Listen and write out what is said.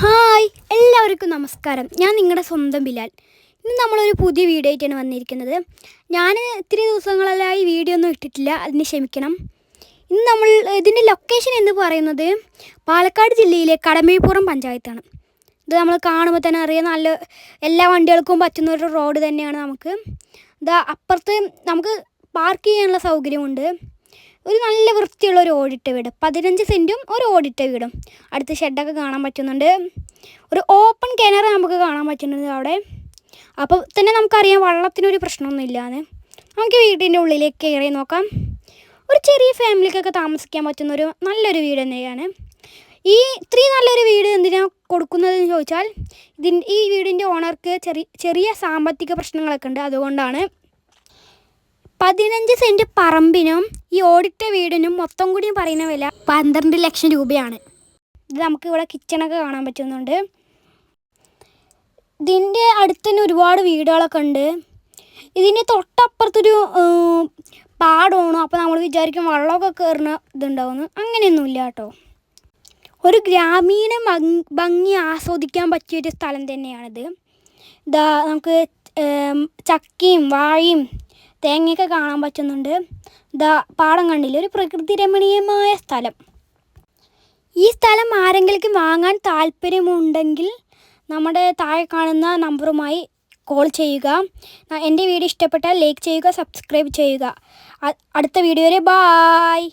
Hi എല്ലാവർക്കും നമസ്കാരം. ഞാൻ നിങ്ങളുടെ സ്വന്തം ബിലാൽ. ഇന്ന് നമ്മളൊരു പുതിയ വീഡിയോ ആയിട്ടാണ് വന്നിരിക്കുന്നത്. ഞാൻ ഇത്തിരി ദിവസങ്ങളിലായി വീഡിയോ ഒന്നും ഇട്ടിട്ടില്ല. അതിന് ക്ഷമിക്കണം. ഇന്ന് നമ്മൾ ഇതിന്റെ ലൊക്കേഷൻ എന്ന് പറയുന്നത് പാലക്കാട് ജില്ലയിലെ കടമേപ്പുറം പഞ്ചായത്താണ്. ഇത് നമ്മൾ കാണുമ്പോൾ തന്നെ അറിയാം നല്ല എല്ലാ വണ്ടികൾക്കും പറ്റുന്ന ഒരു റോഡ് തന്നെയാണ് നമുക്ക്. ഇതാ അപ്പുറത്ത് നമുക്ക് പാർക്ക് ചെയ്യാനുള്ള സൗകര്യമുണ്ട്. ഒരു നല്ല വൃത്തിയുള്ള ഒരു ഓടിട്ട വീട്. പതിനഞ്ച് സെന്റും ഒരു ഓടിട്ട വീടും. അടുത്ത് ഷെഡൊക്കെ കാണാൻ പറ്റുന്നുണ്ട്. ഒരു ഓപ്പൺ കിണർ നമുക്ക് കാണാൻ പറ്റുന്നുണ്ട് അവിടെ. അപ്പോൾ തന്നെ നമുക്കറിയാം വള്ളത്തിനൊരു പ്രശ്നമൊന്നും ഇല്ലാന്ന് നമുക്ക് വീടിന്റെ ഉള്ളിലേക്ക് കയറി നോക്കാം. ഒരു ചെറിയ ഫാമിലിക്കൊക്കെ താമസിക്കാൻ പറ്റുന്ന ഒരു നല്ലൊരു വീട് തന്നെയാണ്. ഈ ഇത്രയും നല്ലൊരു വീട് എന്തിനാണ് കൊടുക്കുന്നതെന്ന് ചോദിച്ചാൽ ഇതിന്റെ ഈ വീടിന്റെ ഓണർക്ക് ചെറിയ ചെറിയ സാമ്പത്തിക പ്രശ്നങ്ങളൊക്കെ ഉണ്ട്. അതുകൊണ്ടാണ് പതിനഞ്ച് സെന്റ് പറമ്പിനും ഈ ഓടിട്ട വീടിനും മൊത്തം കൂടി പറയുന്ന വില പന്ത്രണ്ട് ലക്ഷം രൂപയാണ്. ഇത് നമുക്ക് ഇവിടെ കിച്ചണൊക്കെ കാണാൻ പറ്റുന്നുണ്ട്. ഇതിന്റെ അടുത്ത് തന്നെ ഒരുപാട് വീടുകളൊക്കെ ഉണ്ട്. ഇതിന്റെ തൊട്ടപ്പുറത്തൊരു പാടമാണ്. അപ്പോൾ നമ്മൾ വിചാരിക്കും വെള്ളമൊക്കെ കയറുന്ന ഇതുണ്ടാവുമെന്ന്. അങ്ങനെയൊന്നുമില്ല കേട്ടോ. ഒരു ഗ്രാമീണ ഭംഗി ആസ്വദിക്കാൻ പറ്റിയൊരു സ്ഥലം തന്നെയാണിത്. ഇതാ നമുക്ക് ചക്കയും വാഴയും തേങ്ങയൊക്കെ കാണാൻ പറ്റുന്നുണ്ട്. ദാ പാടം കണ്ടില്ല? ഒരു പ്രകൃതി രമണീയമായ സ്ഥലം. ഈ സ്ഥലം ആരെങ്കിലും വാങ്ങാൻ താല്പര്യമുണ്ടെങ്കിൽ നമ്മുടെ താഴെ കാണുന്ന നമ്പറുമായി കോൾ ചെയ്യുക. എന്റെ വീഡിയോ ഇഷ്ടപ്പെട്ടാൽ ലൈക്ക് ചെയ്യുക സബ്സ്ക്രൈബ് ചെയ്യുക. അടുത്ത വീഡിയോ വരെ ബായ്